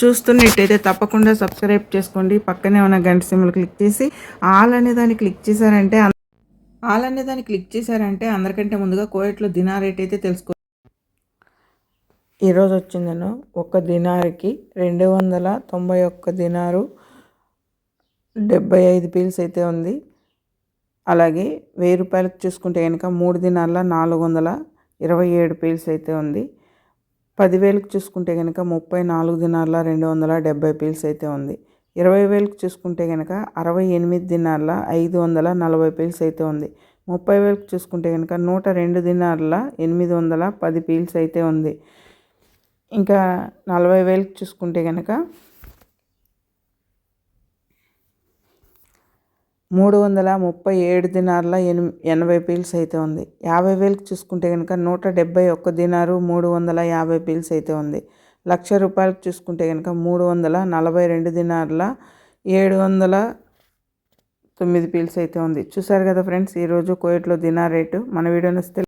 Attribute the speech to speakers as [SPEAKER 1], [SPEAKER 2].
[SPEAKER 1] చూస్తున్నట్టయితే తప్పకుండా సబ్స్క్రైబ్ చేసుకోండి. పక్కనే ఉన్న గంట సిమ్లు క్లిక్ చేసి ఆల్ అనే దాన్ని క్లిక్ చేశారంటే ఆల్ అనే దాన్ని క్లిక్ చేశారంటే అందరికంటే ముందుగా కోయట్లో దినార్ రేట్ అయితే తెలుసుకో ఈరోజు వచ్చిందను ఒక దినారికి రెండు వందల తొంభై ఒక్క దినారు డెబ్బై ఐదు పీల్స్ అయితే ఉంది. అలాగే వెయ్యి రూపాయలకు చూసుకుంటే కనుక మూడు దినాల నాలుగు వందల ఇరవై ఏడు పీల్స్ అయితే ఉంది. పదివేలకు చూసుకుంటే కనుక ముప్పై నాలుగు దినాల రెండు వందల డెబ్బై పీల్స్ అయితే ఉంది. ఇరవై వేలకు చూసుకుంటే కనుక అరవై ఎనిమిది దినాల ఐదు వందల నలభై పీల్స్ అయితే ఉంది. ముప్పై వేలకు చూసుకుంటే కనుక నూట రెండు దినాల ఎనిమిది వందల పది పీల్స్ అయితే ఉంది. ఇంకా నలభై వేలకు చూసుకుంటే కనుక మూడు వందల ముప్పై ఏడు దినార్ల ఎని ఎనభై పీల్స్ అయితే ఉంది. యాభై వేలకు చూసుకుంటే కనుక నూట డెబ్బై ఒక్క దినారు మూడు వందల యాభై పీల్స్ అయితే ఉంది. లక్ష రూపాయలకు చూసుకుంటే కనుక మూడు వందల నలభై రెండు దినార్ల ఏడు వందల తొమ్మిది పీల్స్ అయితే ఉంది. చూసారు కదా ఫ్రెండ్స్ ఈరోజు కోయట్లో దినార్ రేటు. మన వీడియో నచ్చితే